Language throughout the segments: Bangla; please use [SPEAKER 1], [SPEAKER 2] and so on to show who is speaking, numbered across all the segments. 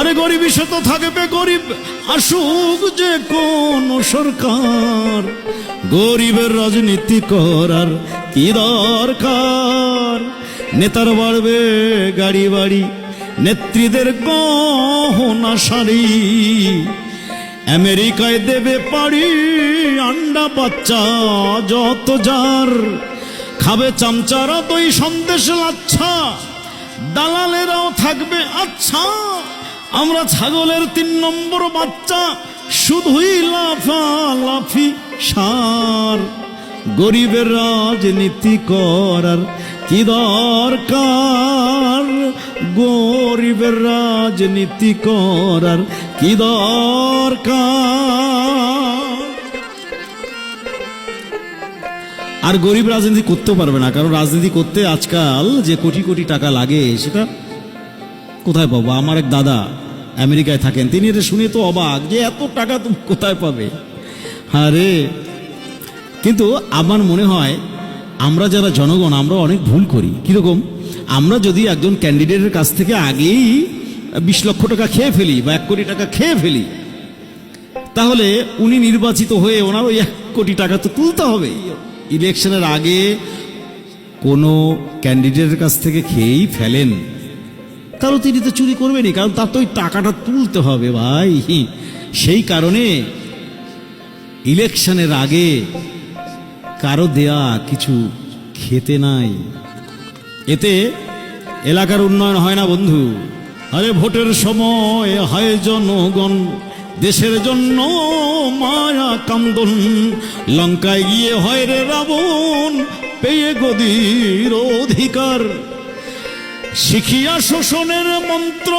[SPEAKER 1] আরে গরিব সে তো থাকবে গরিব, আসুক যে কোন সরকার। গরিবের রাজনীতি করার কি দরকার? নেতার বাড়বে গাড়ি বাড়ি, নেত্রীদের গহনা শাড়ি। আমেরিকায় দেবে পাড়ি, আন্ডা বাচ্চা যত যার। খাবে চামচারা দই সন্দেশ লাচ্ছা, দালালেরাও থাকবে আচ্ছা। আমরা ছাগলের তিন নম্বর বাচ্চা, শুধুই লাফা লাফি সার। গরিবের রাজনীতি করার কি দরকার? গরিবের রাজনীতি করার কি দরকার? আর গরিব রাজনীতি করতেও পারবে না, কারণ রাজনীতি করতে আজকাল যে কোটি কোটি টাকা লাগে সেটা কোথায় পাবো? আমার এক দাদা আমেরিকায় থাকেন। তিনি এটা শুনে তো অবাক যে এত টাকা তুমি কোথায় পাবে? আরে, কিন্তু আমার মনে হয় আমরা যারা জনগণ, আমরা অনেক ভুল করি। কীরকম? আমরা যদি একজন ক্যান্ডিডেটের কাছ থেকে আগেই বিশ লক্ষ টাকা খেয়ে ফেলি বা এক কোটি টাকা খেয়ে ফেলি, তাহলে উনি নির্বাচিত হয়ে ওনার ওই এক কোটি টাকা তো তুলতে হবে। ইলেকশনের আগে কোনো ক্যান্ডিডেটের কাছ থেকে খেয়েই ফেলেন। তিনি তো চুরি করবেনই, কারণ তার তো ওই টাকাটা তুলতে হবে ভাই। সেই কারণে ইলেকশনের আগে কারও দেয়া কিছু খেতে নাই। এতে এলাকার উন্নয়ন হয় না বন্ধু। আরে ভোটের সময় হয় জনগণ, দেশের জন্য মায়া কান্দন। লঙ্কায় গিয়ে হয় রে রাবণ, পেয়ে গদির অধিকার। শিখিয়া শোষণের মন্ত্র,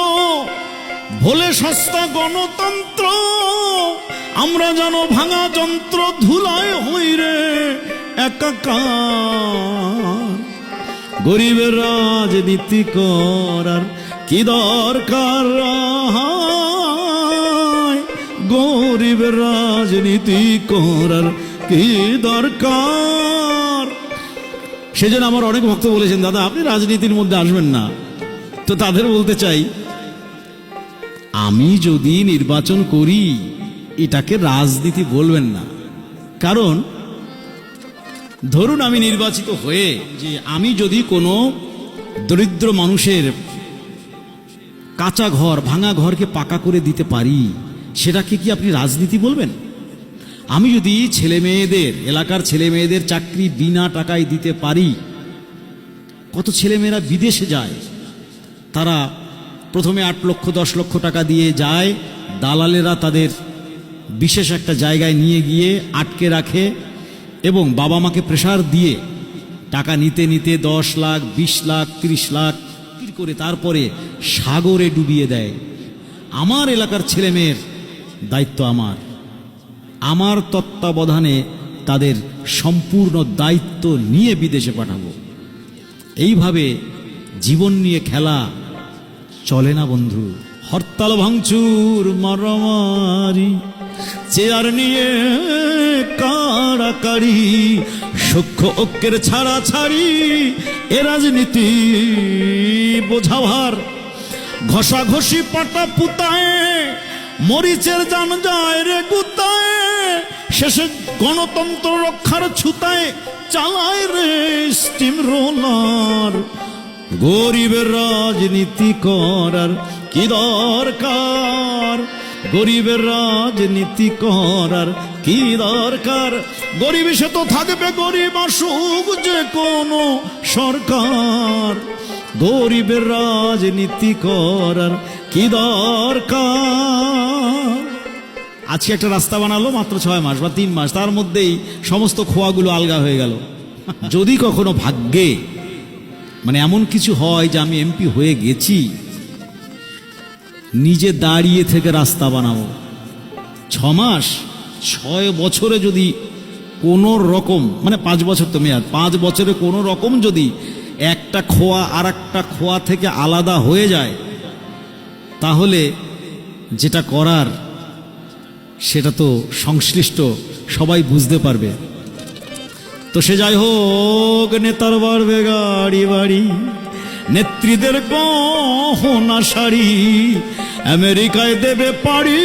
[SPEAKER 1] ভোলে সস্তা গণতন্ত্র। আমরা যেন ভাঙা যন্ত্র ধুলায় হই রে একাকার। গরিবের রাজনীতি করার কি দরকার? গরিবের রাজনীতি করার কি দরকার? সেজন্য আমার অনেক ভক্ত বলেছেন, দাদা, আপনি রাজনীতির মধ্যে আসবেন না। তো তাদের বলতে চাই, আমি যদি নির্বাচন করি, এটাকে রাজনীতি বলবেন না। কারণ, ধরুন আমি নির্বাচিত হয়ে যে আমি যদি কোনো দরিদ্র মানুষের কাঁচা ঘর, ভাঙা ঘরকে পাকা করে দিতে পারি, সেটাকে কি আপনি রাজনীতি বলবেন? আমি যদি ছেলে মেয়েদের, এলাকার ছেলে মেয়েদের চাকরি বিনা টাকায় দিতে পারি, কত ছেলেমেয়েরা বিদেশে যায়? তারা প্রথমে আট লক্ষ, দশ লক্ষ টাকা দিয়ে যায়, দালালেরা তাদের বিশেষ একটা জায়গায় নিয়ে গিয়ে আটকে রাখে এবং বাবা মাকে প্রেশার দিয়ে টাকা নিতে নিতে দশ লাখ, বিশ লাখ, তিরিশ লাখ বিক্রি করে তারপরে সাগরে ডুবিয়ে দেয়। আমার এলাকার ছেলেমেয়ের দায়িত্ব আমার। আমার তত্ত্বাবধানে তাদের সম্পূর্ণ দায়িত্ব নিয়ে বিদেশে পাঠাবো। এইভাবে জীবন নিয়ে খেলা চলে না বন্ধু। হরতাল, ভাঙচুর, মারামারি, চেয়ার নিয়ে কাড়াকাড়ি সূক্ষ্ম ঐক্যের ছাড়া ছাড়ি এ রাজনীতি বোঝাভার ঘষাঘষি পাটা পুতায়, মরিচের জান যায় রে গুতায়। শেষে গণতন্ত্র রক্ষার ছুতায় চালায় রে স্টিম রোলার গরিবের রাজনীতি করার কি দরকার? গরিবের রাজনীতি করার কি দরকার? গরিব সে তো থাকবে, গরিব আসুক যে কোনো সরকার। গরিবের রাজনীতি করার কি দরকার? আজকে একটা রাস্তা বানালো, মাত্র ছয় মাস বা তিন মাস। তার মধ্যেই সমস্ত খোয়াগুলো আলগা হয়ে গেল। যদি কখনো ভাগ্যে মানে এমন কিছু হয় যে আমি এমপি হয়ে গেছি, নিজে দাঁড়িয়ে থেকে রাস্তা বানাবো। ছ মাস, ছয় বছরে যদি কোনো রকম মানে পাঁচ বছর তো মেয়াদ, পাঁচ বছরে কোনো রকম যদি একটা খোয়া আর একটা খোয়া থেকে আলাদা হয়ে যায়, তাহলে যেটা করার সেটা তো সংশ্লিষ্ট, সবাই বুঝতে পারবে। তো সে যাই হোক, নেতার বাড়বে গাড়ি বাড়ি, নেত্রীদের গহনা শাড়ি, আমেরিকায় দেবে পাড়ি,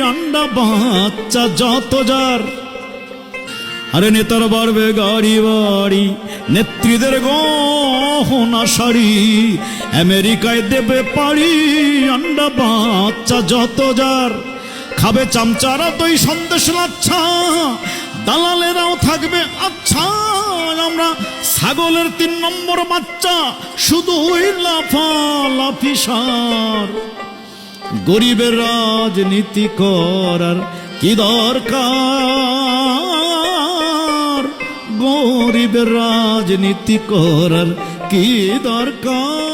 [SPEAKER 1] আন্ডা বাচ্চা যত যার। আরে নেতার বাড়বে গাড়ি বাড়ি, নেত্রীদের গহনা শাড়ি, আমেরিকায় দেবে পাড়ি, আন্ডা বাচ্চা যত যার। খাবে চামচারা দই সন্দেশ লাচ্ছা। দালালেরাও থাকবে আচ্ছা। আমরা ছাগলের তিন নম্বর বাচ্চা, শুধুই লাফা লাফি সার গরিবের রাজনীতি করার কি দরকার? গরিবের রাজনীতি করার কি দরকার?